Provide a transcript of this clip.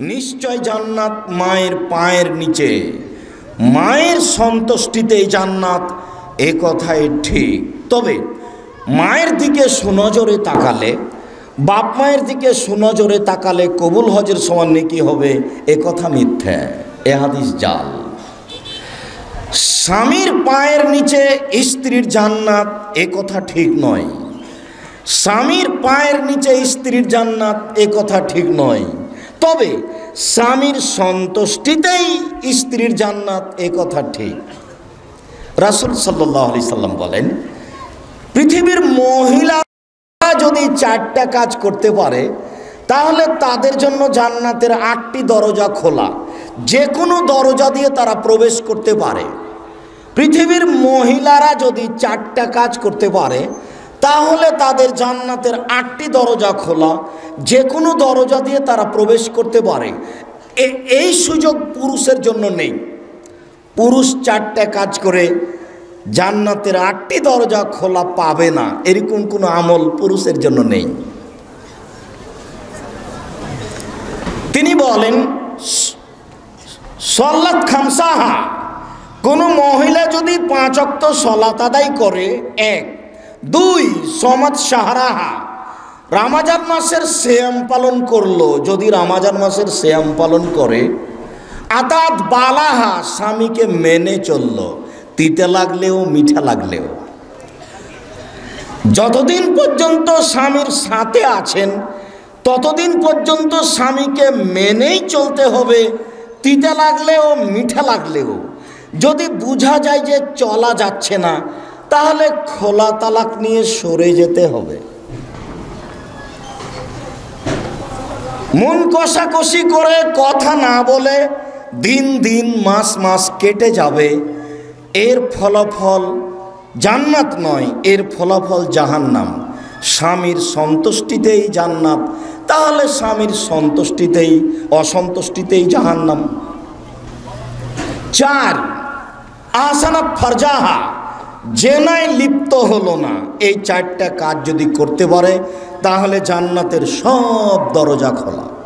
নিশ্চয় জান্নাত মায়ের পায়ের নিচে। মায়ের সন্তুষ্টিতেই জান্নাত এ কথাই ঠিক। তবে মায়ের দিকে সুনজরে তাকালে, বাপ মায়ের দিকে সুনজরে তাকালে কবুল হজের সমান নেকি হবে? এ কথা মিথ্যা। এ হাদিস জাল। স্বামীর পায়ের নিচে স্ত্রীর জান্নাত এ কথা ঠিক নয়। স্বামীর পায়ের নিচে স্ত্রীর জান্নাত এ কথা ঠিক নয়। তবে স্বামীর সন্তুষ্টিতেই স্ত্রীর জান্নাত এ কথা ঠিক। রাসুল সাল্লাহ আলি সাল্লাম বলেন, পৃথিবীর মহিলা যদি চারটা কাজ করতে পারে, তাহলে তাদের জন্য জান্নাতের আটটি দরজা খোলা। যে কোনো দরজা দিয়ে তারা প্রবেশ করতে পারে। পৃথিবীর মহিলারা যদি চারটা কাজ করতে পারে তাহলে তাদের জান্নাতের আটটি দরজা খোলা যে কোনো দরজা দিয়ে তারা প্রবেশ করতে পারে। এই সুযোগ পুরুষের জন্য নেই। পুরুষ চারটে কাজ করে, জান্নাতের আটটি দরজা খোলা পাবে না। এরকম কোনো আমল পুরুষের জন্য নেই। তিনি বলেন, সল্লাত খামসাহা। কোনো মহিলা যদি পাঁচ অক্ত সলাত আদায় করে, এক দুই, সমাজ সাহারাহা। রামাজান মাসের শ্যাম পালন করল, যদি রামাজান মাসের শ্যাম পালন করে আতাত বালাহা স্বামীকে মেনে চলল, তিতে লাগলেও, মিঠা লাগলেও। যতদিন পর্যন্ত স্বামীর সাথে আছেন, ততদিন পর্যন্ত স্বামীকে মেনেই চলতে হবে, তিতে লাগলেও, মিঠা লাগলেও। যদি বোঝা যায় যে চলা যাচ্ছে না তাহলে খোলা তালাক নিয়ে সরে যেতে হবে। মন কষাকষি করে কথা না বলে দিন দিন মাস মাস কেটে যাবে। এর ফলাফল জান্নাত নয়, এর ফলাফল জাহান্নাম। স্বামীর সন্তুষ্টিতেই জান্নাত, তাহলে স্বামীর সন্তুষ্টিতেই, অসন্তুষ্টিতেই জাহান্নাম। চার আসানা ফরজাহা। জেনায় লিপ্ত হলো না। এই চারটা কাজ যদি করতে পারে, তাহলে জান্নাতের সব দরজা খোলা।